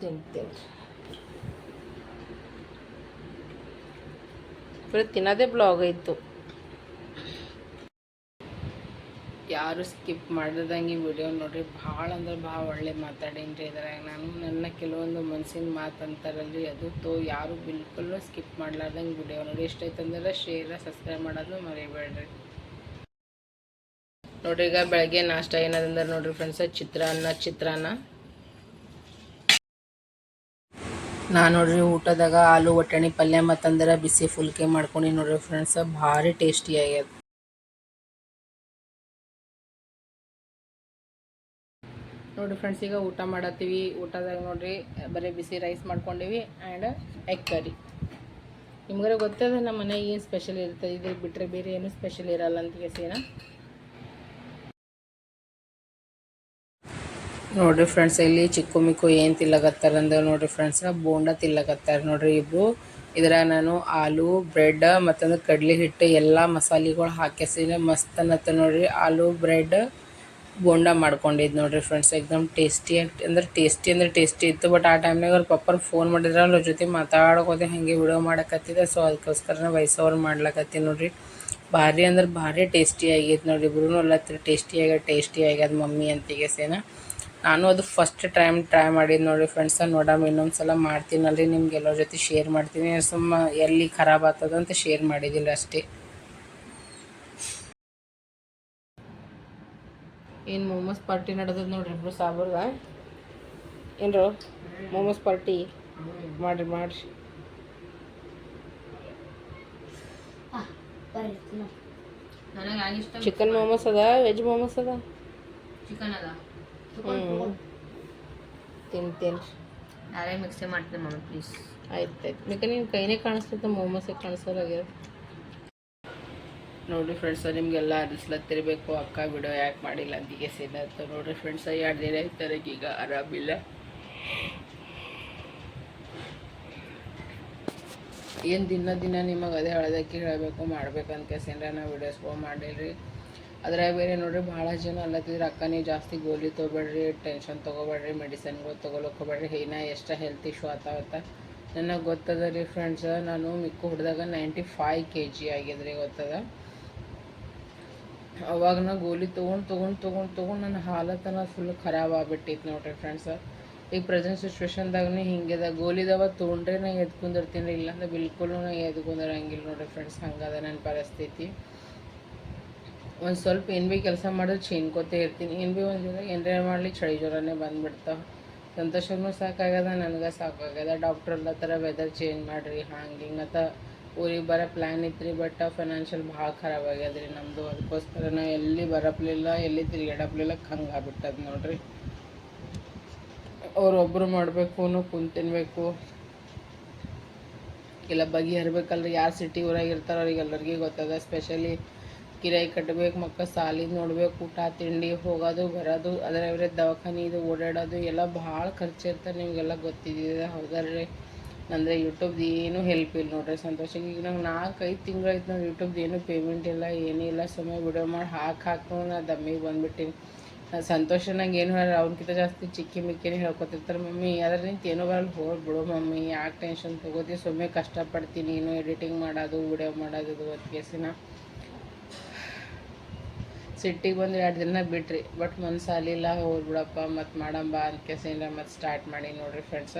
ತಿನ್ ತಿನ್ ಬರೀ ತಿನ್ನೋದೇ ಬ್ಲಾಗ್ ಐತು ಯಾರು ಸ್ಕಿಪ್ ಮಾಡ್ದಂಗೆ ವಿಡಿಯೋ ನೋಡ್ರಿ ಭಾಳ ಅಂದ್ರೆ ಭಾಳ ಒಳ್ಳೆ ಮಾತಾಡೀನಿ ರೀ ಇದ್ರಾಗ. ನಾನು ನನ್ನ ಕೆಲವೊಂದು ಮನ್ಸಿನ ಮಾತು ಅಂತಾರಲ್ರಿ ಅದು ತೋ ಯಾರು ಬಿಲ್ಕುಲ್ ಸ್ಕಿಪ್ ಮಾಡ್ಲಾರ್ದಂಗೆ ವಿಡಿಯೋ ನೋಡಿ ಎಷ್ಟೈತಂದ್ರೆ ಶೇರ ಸಬ್ಸ್ಕ್ರೈಬ್ ಮಾಡೋದು ಮರಿಬೇಡ್ರಿ. ನೋಡ್ರಿ ಈಗ ಬೆಳಗ್ಗೆ ನಾಷ್ಟ ಏನದಂದ್ರೆ ನೋಡ್ರಿ ಫ್ರೆಂಡ್ಸ್ ಚಿತ್ರಾನ್ನ ಚಿತ್ರಾನ್ನ. ನಾನು ನೋಡ್ರಿ ಊಟದಾಗ ಆಲೂ ಒಟ್ಟಣಿ ಪಲ್ಯ ಮತ್ತಂದ್ರೆ ಬಿಸಿ ಫುಲ್ಕೆ ಮಾಡ್ಕೊಂಡು ನೋಡ್ರಿ ಫ್ರೆಂಡ್ಸ್ ಭಾರಿ ಟೇಸ್ಟಿ ಆಗ್ಯದ. ನೋಡ್ರಿ ಫ್ರೆಂಡ್ಸ್ ಈಗ ಊಟ ಮಾಡತ್ತೀವಿ. ಊಟದಾಗ ನೋಡ್ರಿ, ಬರೀ ಬಿಸಿ ರೈಸ್ ಮಾಡ್ಕೊಂಡಿವಿ ಆ್ಯಂಡ್ ಎಗ್ ಕರಿ ನಿಮ್ಗಾರ ಗೊತ್ತದ ನಮ್ಮ ಮನೆಗೆ ಏನು ಸ್ಪೆಷಲ್ ಇರ್ತದೆ ಇದ್ರ ಬಿಟ್ಟರೆ ಬೇರೆ ಏನು ಸ್ಪೆಷಲ್ ಇರಲ್ಲ ಅಂತ ಕೇಸಿನ ನೋಡ್ರಿ ಫ್ರೆಂಡ್ಸ್ ಇಲ್ಲಿ ಚಿಕ್ಕು ಮಿಕ್ಕು ಏನು ಅಂದ್ರೆ ನೋಡ್ರಿ ಫ್ರೆಂಡ್ಸ್ ಬೋಂಡ ತಿಲ್ಲಕತ್ತಾರ ನೋಡ್ರಿ ಇಬ್ರು. ಇದ್ರಾಗ ನಾನು ಆಲೂ ಬ್ರೆಡ್ ಮತ್ತಂದ್ರೆ ಕಡ್ಲಿ ಹಿಟ್ಟು, ಎಲ್ಲ ಮಸಾಲೆಗಳು ಹಾಕಿಸಿದ್ರೆ ಮಸ್ತ್ ಅನ್ನತ್ತ ನೋಡ್ರಿ. ಆಲೂ ಬ್ರೆಡ್ ಬೋಂಡ ಮಾಡ್ಕೊಂಡಿದ್ದು ನೋಡ್ರಿ ಫ್ರೆಂಡ್ಸ್ ಎಕ್ದಮ್ ಟೇಸ್ಟಿ ಅಂದ್ರೆ ಟೇಸ್ಟಿ ಅಂದ್ರೆ ಟೇಸ್ಟಿ ಇತ್ತು ಬಟ್ ಆ ಟೈಮ್ನಾಗ ಅವ್ರ ಪಪ್ಪರ್ ಫೋನ್ ಮಾಡಿದ್ರೆ ಅವ್ರ ಜೊತೆ ಮಾತಾಡ್ಕೋದೆ ಹಾಗೆ ವಿಡಿಯೋ ಮಾಡಕತ್ತಿದೆ ಸೊ ಅದಕ್ಕೋಸ್ಕರ ವಯಸ್ಸವ್ರು ಮಾಡ್ಲಕತ್ತಿ ನೋಡ್ರಿ. ಭಾರಿ ಅಂದ್ರೆ ಭಾರಿ ಟೇಸ್ಟಿ ಆಗೈತೆ ನೋಡ್ರಿ ಇಬ್ರು ಅಲ್ಲತ್ತಿರ ಟೇಸ್ಟಿ ಆಗ್ಯದ ಟೇಸ್ಟಿ ಆಗ್ಯದ ಮಮ್ಮಿ ಅಂತಿಗೆ ಸೇನ ನಾನು ಅದು ಫಸ್ಟ್ ಟೈಮ್ ಟ್ರೈ ಮಾಡಿದ್ದು ನೋಡಿ ಫ್ರೆಂಡ್ಸ್ ನೋಡಮ್ ಇನ್ನೊಂದು ಸಲ ಮಾಡ್ತೀನಲ್ರಿ ನಿಮ್ಗೆ ಎಲ್ಲರ ಜೊತೆ ಶೇರ್ ಮಾಡ್ತೀನಿ. ಸುಮ್ಮ ಎಲ್ಲಿ ಖರಾಬ್ ಆಗ್ತದ ಅಂತ ಶೇರ್ ಮಾಡಿದ್ದಿಲ್ಲ ಅಷ್ಟೇ. ಏನು ಮೋಮೋಸ್ ಪಾರ್ಟಿ ನಡೆದದ ನೋಡ್ರಿ ಇಬ್ರು ಸಾಬ್ರದ ಏನ್ರು ಮೋಮೋಸ್ ಪಾರ್ಟಿ ಮಾಡ್ರಿ ಮಾಡ್ರಿ. ಚಿಕನ್ ಮೋಮೋಸ್ ಅದ ವೆಜ್ ಮೋಮೋಸ್ ಅದ? ಚಿಕನ್ ಅದ. ಹ್ಞೂ ತಿನ್ ತಿನ್ರಿ ನಾಳೆ ಮಿಕ್ಸೆ ಮಾಡ್ತೀನಿ ಮಮ್ಮಿ ಪ್ಲೀಸ್ ಆಯ್ತು ಆಯ್ತು. ಬೇಕಾ ನೀನು ಕೈನೇ ಕಾಣಿಸ್ತೈತೆ ಮೋಮೋಸೇ ಕಾಣಿಸೋದಾಗ್ಯದ ನೋಡಿರಿ ಫ್ರೆಂಡ್ಸ್ ನಿಮಗೆಲ್ಲ ಅನಿಸ್ಲತ್ತಿರ್ಬೇಕು ಅಕ್ಕ ಬಿಡೋ ಯಾಕೆ ಮಾಡಿಲ್ಲ? ಅಂದಿಗೆ ಸೇನತ್ತು ನೋಡಿರಿ ಫ್ರೆಂಡ್ಸ್ ಎರಡು ದಿನ ಆಯ್ತಾರೆ ಈಗ ಆರಾಮಿಲ್ಲ ಏನು ದಿನ ದಿನ ನಿಮಗೆ ಅದೇ ಹಳದಕ್ಕೆ ಹೇಳಬೇಕು ಮಾಡ್ಬೇಕಂತ ಕೇಸಿಂದ ನಾವು ವಿಡಿಯೋಸ್ಗಳು ಮಾಡಿಲ್ರಿ. ಅದ್ರಾಗ ಬೇರೆ ನೋಡ್ರಿ ಭಾಳ ಜನ ಅಲ್ಲತ್ತಿದ್ರೆ ಅಕ್ಕ ಜಾಸ್ತಿ ಗೋಲಿ ತೊಗೊಬೇಡ್ರಿ ಟೆನ್ಷನ್ ತೊಗೊಬೇಡ್ರಿ ಮೆಡಿಸನ್ಗಳು ತೊಗೊಳಕ್ಕೆ ಹೋಗ್ಬೇಡ್ರಿ ಏನ ಎಷ್ಟು ಹೆಲ್ತ್ ಇಶ್ಯೂ ಆತಾವತ್ತ ನನಗೆ ಗೊತ್ತದ ರೀ ಫ್ರೆಂಡ್ಸ್ ನಾನು ಮಿಕ್ಕು ಹುಡ್ದಾಗ ನೈಂಟಿ ಫೈವ್ ಕೆ ಜಿ ಆಗಿದ್ರಿ ಗೊತ್ತದ. ಅವಾಗ ನಾ ಗೋಲಿ ತೊಗೊಂಡು ತೊಗೊಂಡು ತೊಗೊಂಡು ತೊಗೊಂಡು ನನ್ನ ಹಾಲತನ ಫುಲ್ ಖರಾಬ್ ಆಗ್ಬಿಟ್ಟಿತ್ತು ನೋಡ್ರಿ ಫ್ರೆಂಡ್ಸ್ ಈಗ ಪ್ರೆಸೆಂಟ್ ಸಿಚುವೇಶನ್ದಾಗನೇ ಹಿಂಗಿದೆ ಗೋಲಿದವ ತೊಗೊಂಡ್ರೆ ನಾ ಎದ್ಕೊಂಡಿರ್ತೀನಿ ಇಲ್ಲಾಂದ್ರೆ ಬಿಲ್ಕುಲ್ ನಾ ಎದ್ಕೊಂಡಿರಂಗಿಲ್ಲ ನೋಡ್ರಿ ಫ್ರೆಂಡ್ಸ್ ಹಂಗದ ನನ್ನ ಪರಿಸ್ಥಿತಿ. ಒಂದು ಸ್ವಲ್ಪ ಏನು ಭೀ ಕೆಲಸ ಮಾಡಿದ್ರೆ ಚೀನ್ಕೋತೇ ಇರ್ತೀನಿ. ಏನು ಭೀ ಒಂದು ಏನಾರ ಮಾಡಲಿ ಚಳಿ ಜ್ವರನೇ ಬಂದುಬಿಡ್ತಾವೆ ಸಂತೋಷನೂ ಸಾಕಾಗ್ಯದ, ನನಗೆ ಸಾಕಾಗ್ಯದ. ಡಾಕ್ಟ್ರ್ ಎಲ್ಲ ಥರ ವೆದರ್ ಚೇಂಜ್ ಮಾಡಿರಿ, ಹಂಗೆ ಹಿಂಗೆ ಅಂತ ಊರಿಗೆ ಬರೋ ಪ್ಲ್ಯಾನ್ ಇತ್ತು ಬಟ್ ಫೈನಾನ್ಷಿಯಲ್ ಭಾಳ ಖರಾಬ್ ರೀ ನಮ್ಮದು ಅದಕ್ಕೋಸ್ಕರ ನಾ ಎಲ್ಲಿ ಬರಪ್ಲಿಲ್ಲ, ಎಲ್ಲಿ ತಿರುಗಾಡಪ್ಲಿಲ್ಲ ಹಂಗೆ ಆಗ್ಬಿಟ್ಟದ ನೋಡ್ರಿ. ಅವ್ರೊಬ್ಬರು ಮಾಡಬೇಕು, ನಾವು ತಿನ್ನಬೇಕು ಇಲ್ಲ ಬಗೆಹರ್ಬೇಕಲ್ರಿ ಯಾರು ಸಿಟಿ ಊರಾಗ ಇರ್ತಾರೋ ಅವ್ರಿಗೆ ಎಲ್ಲರಿಗೂ ಗೊತ್ತದ. ಸ್ಪೆಷಲಿ ಕಿರಾಯಿ ಕಟ್ಟಬೇಕು ಮಕ್ಕಳು ಸಾಲಿದ್ ನೋಡ್ಬೇಕು, ಊಟ, ತಿಂಡಿ, ಹೋಗೋದು, ಬರೋದು, ಅದರ ಇವರೇ ದವಾಖಾನೆ ಇದು, ಓಡಾಡೋದು, ಎಲ್ಲ ಭಾಳ ಖರ್ಚು ಇರ್ತಾರೆ ನಿಮಗೆಲ್ಲ ಗೊತ್ತಿದ್ದಿದೆ, ಹೌದಲ್ರಿ? ಅಂದರೆ ಯೂಟ್ಯೂಬ್ದು ಏನೂ ಹೆಲ್ಪ್ ಇಲ್ಲ ನೋಡ್ರಿ ಸಂತೋಷಕ್ಕೆ ಈಗ ನಂಗೆ ನಾಲ್ಕು, ಐದು ತಿಂಗಳಾಯ್ತು ನಾವು ಯೂಟ್ಯೂಬ್ದು ಏನೂ ಪೇಮೆಂಟ್ ಇಲ್ಲ ಏನಿಲ್ಲ ಸುಮ್ಮನೆ ವಿಡಿಯೋ ಮಾಡಿ ಹಾಕಿ ಹಾಕಿ ನಾ ದಮ್ಮಿಗೆ ಬಂದುಬಿಟ್ಟಿನಿ. ಸಂತೋಷ ನಂಗೆ ಏನು ಹೇಳಿ ಅವ್ನಕಿಂತ ಜಾಸ್ತಿ ಚಿಕ್ಕಿ ಮಿಕ್ಕಿನೇ ಹೇಳ್ಕೊತಿರ್ತಾರೆ ಮಮ್ಮಿ. ಅದ್ರ ನಿಂತ ಏನೋ ಬರಲ್ಲ ಹೋಗ್ಬಿಡು ಮಮ್ಮಿ, ಯಾಕೆ ಟೆನ್ಷನ್ ತೊಗೋತಿ? ಸುಮ್ಮನೆ ಕಷ್ಟಪಡ್ತೀನಿ ಏನು ಎಡಿಟಿಂಗ್ ಮಾಡೋದು ವಿಡಿಯೋ ಮಾಡೋದು ಅದು ಕೇಸಿನ ಸಿಟ್ಟಿಗೆ ಬಂದು ಎರಡು ದಿನ ಬಿಟ್ರಿ. ಬಟ್ ಮನ್ಸು ಅಲ್ಲಿಲ್ಲ ಹೋಗ್ಬಿಡಪ್ಪ ಮತ್ತು ಮಾಡಂಬ ಅಂತ ಕೇಸಿಂದ ಮತ್ತು ಸ್ಟಾರ್ಟ್ ಮಾಡಿ ನೋಡ್ರಿ ಫ್ರೆಂಡ್ಸ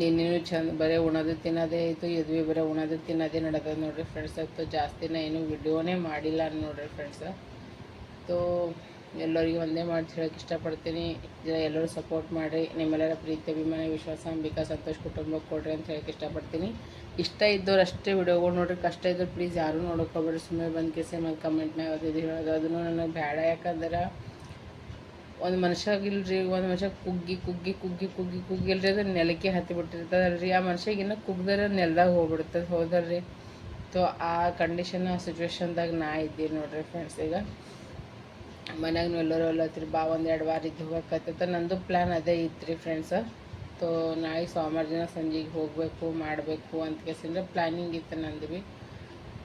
ನಿನ್ನೇನು ಚಂದ, ಬರೀ ಉಣೋದು ತಿನ್ನೋದೇ ಆಯಿತು ಇದು ಬರೀ ಉಣೋದು ತಿನ್ನೋದೇ ನಡೆದ ನೋಡ್ರಿ ಫ್ರೆಂಡ್ಸ್ ಅದು ಜಾಸ್ತಿನ ಏನು ವಿಡಿಯೋನೇ ಮಾಡಿಲ್ಲ ನೋಡಿರಿ ಫ್ರೆಂಡ್ಸ ತೋ ಎಲ್ಲರಿಗೂ ಒಂದೇ ಮಾಡಿ ಹೇಳೋಕ್ಕೆ ಇಷ್ಟಪಡ್ತೀನಿ. ಎಲ್ಲರೂ ಸಪೋರ್ಟ್ ಮಾಡಿರಿ. ನಿಮ್ಮೆಲ್ಲರ ಪ್ರೀತಿ, ಅಭಿಮಾನ, ವಿಶ್ವಾಸ, ಅಂಬಿಕಾ, ಸಂತೋಷ್ ಕುಟುಂಬಕ್ಕೆ ಕೊಡ್ರಿ ಅಂತ ಹೇಳಕ್ಕೆ ಇಷ್ಟಪಡ್ತೀನಿ. ಇಷ್ಟ ಇದ್ದವ್ರು ಅಷ್ಟೇ ವಿಡಿಯೋಗಳು ನೋಡಿರಿ. ಕಷ್ಟ ಇದ್ದವ್ರು ಪ್ಲೀಸ್ ಯಾರೂ ನೋಡೋಕೋಬೇಡ್ರಿ. ಸುಮ್ಮನೆ ಬಂದು ಕೆಸೆ ಮತ್ತು ಕಮೆಂಟ್ನಾಗ ಅದು ಇದು ಹೇಳೋದು. ಅದನ್ನು ನನಗೆ ಬೇಡ ಯಾಕಂದ್ರೆ ಒಂದು ಮನುಷ್ಯಾಗಿಲ್ರಿ ಒಂದು ಮನುಷ್ಯ ಕುಗ್ಗಿ ಕುಗ್ಗಿ ಕುಗ್ಗಿ ಕುಗ್ಗಿ ಕುಗ್ಗಿಲ್ರಿ ಅದು ನೆಲಕ್ಕೆ ಹತ್ತಿ ಬಿಟ್ಟಿರ್ತದಲ್ರಿ. ಆ ಮನುಷ್ಯ ಇನ್ನೂ ಕುಗ್ದರೆ ನೆಲದಾಗ ಹೋಗ್ಬಿಡ್ತದೆ, ಹೋದಲ್ರಿ. ಸೊ ಆ ಕಂಡೀಷನ್ ಆ ಸಿಚುವೇಶನ್ದಾಗ ನಾ ಇದ್ದೀನಿ ನೋಡ್ರಿ ಫ್ರೆಂಡ್ಸ್ ಈಗ. ಮನ್ಯಾಗ ಎಲ್ಲರೂ ಅಲ್ಲತ್ರಿ, ಬಾ ಒಂದು ಎರಡು ವಾರ ಇದ್ದು ಹೋಗಕತ್ತೈತೆ ನಂದು ಪ್ಲ್ಯಾನ್ ಅದೇ ಇತ್ತು ರೀ ಫ್ರೆಂಡ್ಸ ತೋ ನಾಳೆ ಸೋಮವಾರ ದಿನ ಸಂಜೆಗೆ ಹೋಗಬೇಕು, ಮಾಡಬೇಕು ಅಂತ ಕೇಸಿಂದ್ರೆ ಪ್ಲ್ಯಾನಿಂಗ್ ಇತ್ತು ನಂದು ಭೀ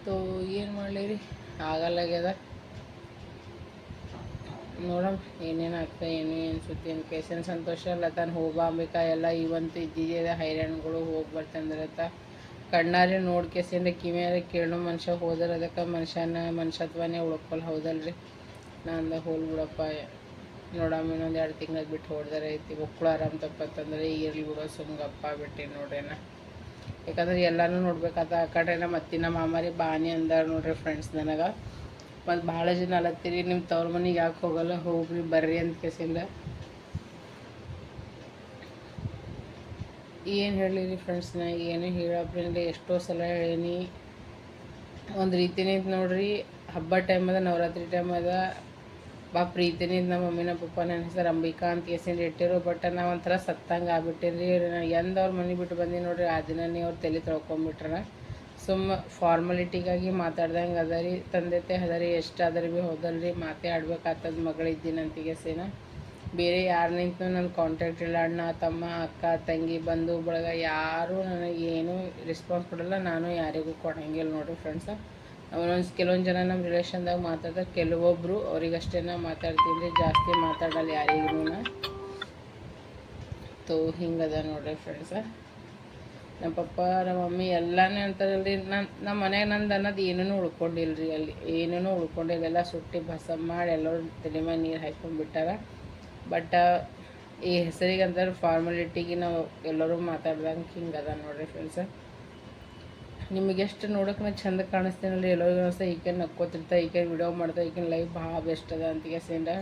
ತೋ ಏನು ಮಾಡಲಿ ರೀ ಆಗಲ್ಲಾಗ್ಯದ ನೋಡಮ್, ಏನೇನು ಆಗ್ತಾ, ಏನು ಸುದ್ದಿ, ಏನು ಕೇಸನ್ ಸಂತೋಷ ತಾನು. ಹೋಗ್ಬಾಂಬಿಕಾ ಎಲ್ಲ ಇವಂತೂ ಇದ್ದಿದ್ದೆ ಹೈರಾಣ್ಗಳು ಹೋಗಿ ಬರ್ತಂದ್ರತ್ತ ಕಣ್ಣಾರೆ ನೋಡಿ ಕೇಸಿಂದ ಕಿವಿಯಾರೆ ಕೇಳೋ ಮನುಷ್ಯ ಹೋದ್ರೆ ಅದಕ್ಕೆ ಮನುಷ್ಯನ ಮನುಷ್ಯತ್ವನೇ ಉಳ್ಕೊಲ್ಲ ಹೌದಲ್ರಿ? ನಂದ ಹೋಲ್ ಬಿಡಪ್ಪ. ನೋಡಮ್ಮ ಇನ್ನೊಂದು ಎರಡು ತಿಂಗಳು ಬಿಟ್ಟು ಹೊಡೆದರೆ ಐತಿ ಮಕ್ಕಳು ಆರಾಮ್ ತಪ್ಪತ್ತಂದ್ರೆ ಇರ್ಲಿ ಬಿಡೋ, ಸುಮ್ಗಪ್ಪ ಬಿಟ್ಟು ನೋಡ್ರೇನ ಯಾಕಂದ್ರೆ ಎಲ್ಲನೂ ನೋಡ್ಬೇಕಾದ ಆ ಕಡೆನ ಮತ್ತಿನ ಮಾಮಾರಿ ಬಾನಿ ಅಂದಾರ ನೋಡ್ರಿ ಫ್ರೆಂಡ್ಸ್ ನನಗೆ. ಮತ್ತು ಭಾಳ ಜನ ಅಲತ್ತೀರಿ ನಿಮ್ಮ ತವ್ರ ಮನೆಗೆ ಯಾಕೆ ಹೋಗಲ್ಲ? ಹೋಗ್ರಿ, ಬರ್ರಿ ಅಂತ ಕೇಸಿಂದ. ಏನು ಹೇಳಿರಿ ಫ್ರೆಂಡ್ಸ್ ನಾ? ಏನು ಹೇಳಪ್ಪಿಲ್ಲ ಎಷ್ಟೋ ಸಲ ಹೇಳೀನಿ. ಒಂದು ರೀತಿನೇ ನೋಡ್ರಿ. ಹಬ್ಬ ಟೈಮ್ ಅದ, ನವರಾತ್ರಿ ಟೈಮ್ ಅದ. ಬಾ ಪ್ರೀತಿನೇ ಐತ್ ನಮ್ಮ ಮಮ್ಮಿನ ಪಪ್ಪ ನನ್ನ ಹೆಸರು ಅಂಬಿಕಾ ಅಂತ ಹೆಸರು ಇಟ್ಟಿರು. ಬಟ್ ನಾವು ಒಂಥರ ಸತ್ತಂಗೆ ಆಗ್ಬಿಟ್ಟಿರಿ ನಾ ಎಂದ ಅವ್ರ ಮನೆ ಬಿಟ್ಟು ಬಂದಿ ನೋಡ್ರಿ, ಆ ದಿನನೇ ಅವ್ರು ತಲೆ ತೊಳ್ಕೊಂಬಿಟ್ರ. ಸುಮ್ಮ ಫಾರ್ಮಾಲಿಟಿಗಾಗಿ ಮಾತಾಡ್ದಂಗೆ ಅದ ರೀ. ತಂದೆ ತಾಯಿ ಅದ ರೀ, ಎಷ್ಟು ಅದ ರೀ ಭೀ ಹೋದಲ್ರಿ. ಮಾತೇ ಆಡ್ಬೇಕಾಗ್ತದ ಮಗಳಿದ್ದೀನಂತಿಗೆ ಸೇನ ಬೇರೆ ಯಾರು ನಿಂತು ನನ್ನ ಕಾಂಟ್ಯಾಕ್ಟ್ ಇಲ್ಲ. ಅಣ್ಣ, ತಮ್ಮ, ಅಕ್ಕ, ತಂಗಿ, ಬಂಧು, ಬಳಗ ಯಾರೂ ನನಗೆ ಏನೂ ರೆಸ್ಪಾನ್ಸ್ ಕೊಡಲ್ಲ. ನಾನು ಯಾರಿಗೂ ಕೊಡಂಗಿಲ್ಲ ನೋಡಿರಿ ಫ್ರೆಂಡ್ಸ ಒಂದೊಂದು ಕೆಲವೊಂದು ಜನ ನಮ್ಮ ರಿಲೇಷನ್ದಾಗ ಮಾತಾಡ್ತಾರೆ ಕೆಲವೊಬ್ಬರು ಅವ್ರಿಗಷ್ಟೇ ನಾ ಮಾತಾಡ್ತೀನಿ, ಜಾಸ್ತಿ ಮಾತಾಡಲ್ಲ ಯಾರಿಗೂ ತೋ, ಹಿಂಗದ ನೋಡ್ರಿ ಫ್ರೆಂಡ್ಸ ನಮ್ಮ ಪಪ್ಪ ನಮ್ಮ ಮಮ್ಮಿ ಎಲ್ಲಾನೇ ಅಂತಾರಲ್ರಿ ನನ್ನ ನಮ್ಮ ಮನೆಗೆ ನಂದು ಅನ್ನೋದು ಏನೂ ಉಳ್ಕೊಂಡಿಲ್ರಿ ಅಲ್ಲಿ. ಏನೂ ಉಳ್ಕೊಂಡಿಲ್ಲ, ಎಲ್ಲ ಸುಟ್ಟಿ ಭಸಮ್ ಮಾಡಿ ಎಲ್ಲರೂ ತಲೆ ಮೇಲೆ ನೀರು ಹಾಕ್ಕೊಂಡ್ಬಿಟ್ಟಾರ ಬಟ್ ಈ ಹೆಸರಿಗೆ ಅಂತಾರೆ ಫಾರ್ಮಾಲಿಟಿಗೆ ನಾವು ಎಲ್ಲರೂ ಮಾತಾಡ್ದಂಗೆ ಹಿಂಗೆ ಅದ ನೋಡ್ರಿ ಫ್ರೆಂಡ್ಸ ನಿಮಗೆ ಎಷ್ಟು ನೋಡೋಕೆ ನಾ ಚಂದ ಕಾಣಿಸ್ತೀನಲ್ರಿ ಎಲ್ಲರಿಗೂ ಅನಿಸ್ತಾ ಈಕೆ ನಕ್ಕೋತಿರ್ತಾ ಈಕೆ ವಿಡಿಯೋ ಮಾಡ್ತಾ ಈಕೆ ಲೈಫ್ ಭಾಳ ಬೆಸ್ಟ್ ಅದ ಅಂತ ಕೇಸಿಂದ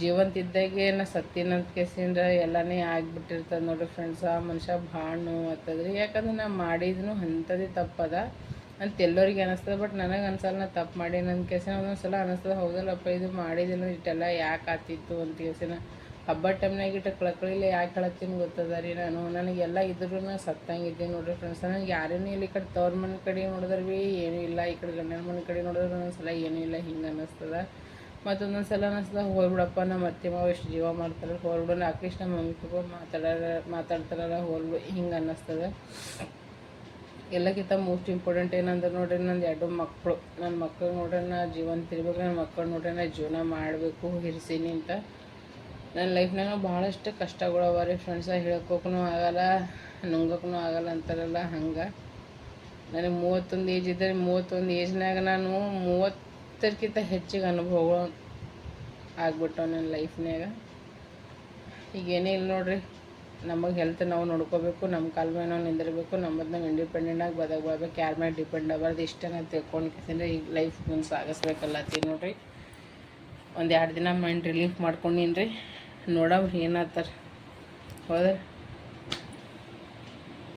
ಜೀವಂತ ಇದ್ದಾಗೆ ನಾ ಸತ್ತಿನಂತ ಕೇಸಿಂದ ಎಲ್ಲನೇ ಆಗಿಬಿಟ್ಟಿರ್ತದೆ ನೋಡ್ರಿ ಫ್ರೆಂಡ್ಸ್ ಆ ಮನುಷ್ಯ ಭಾಳ ನೋವು ರೀ ಯಾಕಂದ್ರೆ ನಾ ಮಾಡಿದ್ನು ಅಂಥದ್ದೇ ತಪ್ಪದ. ಅಂತ ಎಲ್ಲರಿಗೆ ಅನಿಸ್ತದೆ ಬಟ್ ನನಗೆ ಅನ್ಸಲ್ಲ ನಾ ತಪ್ಪು ಮಾಡಿ ನನ್ನ ಕೇಸಿನ ಒಂದೊಂದು ಸಲ ಅನಿಸ್ತದೆ, ಹೌದಲ್ಲಪ್ಪ, ಇದು ಮಾಡಿದಿಲ್ಲ ಇಷ್ಟೆಲ್ಲ ಯಾಕೆ ಆತಿತ್ತು ಅಂತ ಕೇಸಿನ ಹಬ್ಬ ಟೈಮ್ನಾಗ ಇಟ್ಟು ಕಳಕಳಿಲ್ಲ ಯಾಕೆ ಕಳತ್ತೀನಿ ಗೊತ್ತದ ರೀ ನಾನು? ನನಗೆಲ್ಲ ಇದ್ರೂ ಸತ್ತಂಗಿದ್ದೆ ನೋಡ್ರಿ ಫ್ರೆಂಡ್ಸ್ ನನಗೆ ಯಾರೇನೂ ಇಲ್ಲ ಕಡೆ ತವ್ರ ಮನೆ ಕಡೆ ನೋಡಿದ್ರೆ ಭೀ ಏನೂ ಇಲ್ಲ, ಈ ಕಡೆ ಗಂಡನ ಮನೆ ಕಡೆ ನೋಡಿದ್ರೆ ಒಂದೊಂದು ಸಲ ಏನೂ ಇಲ್ಲ, ಹಿಂಗೆ ಅನ್ನಿಸ್ತದ. ಮತ್ತೊಂದೊಂದು ಸಲ ಅನ್ನಿಸ್ತದ, ಹೋಗ್ಬಿಡಪ್ಪ ನಮ್ಮ ಅತ್ತೆ ಮಾವ ಎಷ್ಟು ಜೀವ ಮಾಡ್ತಾರೆ ಹೋಗ್ಬಿಡೋಣ ಅಟ್ಲೀಸ್ಟ್ ನಮ್ಮ ಮಮ್ಮಿ ಪಪ್ಪ ಮಾತಾಡೋರ, ಮಾತಾಡ್ತಾರಲ್ಲ, ಹೋಗ್ಬಿಡು, ಹಿಂಗೆ ಅನ್ನಿಸ್ತದೆ. ಎಲ್ಲಕ್ಕಿಂತ ಮೋಸ್ಟ್ ಇಂಪಾರ್ಟೆಂಟ್ ಏನಂದ್ರೆ ನೋಡ್ರಿ, ನಂದು ಎರಡು ಮಕ್ಕಳು ನನ್ನ ಮಕ್ಕಳು ನೋಡ್ರಿ ನಾ ಜೀವನ ತಿರ್ಬೇಕು ನನ್ನ ಮಕ್ಕಳು ನೋಡ್ರಿ ನಾ ಜೀವನ ಮಾಡಬೇಕು ಹಿರಿಸೀನಿ ಅಂತ. ನನ್ನ ಲೈಫ್ನಾಗ ಭಾಳಷ್ಟು ಕಷ್ಟಗಳು ಅವ ರೀ ಫ್ರೆಂಡ್ಸ ಹೇಳ್ಕೋಕ್ಕೂ ಆಗಲ್ಲ ನುಂಗಕ್ಕೂ ಆಗಲ್ಲ ಅಂತಾರಲ್ಲ, ಹಂಗೆ. ನನಗೆ ಮೂವತ್ತೊಂದು ಏಜ್ ಇದ್ದರೆ ಮೂವತ್ತೊಂದು ಏಜ್ನಾಗ ನಾನು ಮೂವತ್ತಕ್ಕಿಂತ ಹೆಚ್ಚಿಗೆ ಅನುಭವಗಳು ಆಗ್ಬಿಟ್ಟವು ನನ್ನ ಲೈಫ್ನಾಗ ಈಗ ಏನೇ ಇಲ್ಲ ನೋಡ್ರಿ, ನಮಗೆ ಹೆಲ್ತ್ ನಾವು ನೋಡ್ಕೋಬೇಕು ನಮ್ಮ ಕಾಲ ಮೇಲೆ ನಾವು ನಿಂದಿರಬೇಕು ನಮ್ಮದು ನಾವು ಇಂಡಿಪೆಂಡೆಂಟಾಗಿ ಬದಕಬೇಕು ಯಾರ ಮೇಲೆ ಡಿಪೆಂಡ್ ಆಗಬಾರ್ದು ಇಷ್ಟೇ ನಾನು ತಿಳ್ಕೊಂಡು ಈಗ ಲೈಫ್ ಮುಂದೆ ತಿ ನೋಡ್ರಿ. ಒಂದು ಎರಡು ದಿನ ಮೈಂಡ್ ರಿಲೀಫ್ ಮಾಡ್ಕೊಂಡಿನ್ರಿ. ರೀ ನೋಡವ್ ಏನಾಗ್ತಾರೆ ಹೌದಾ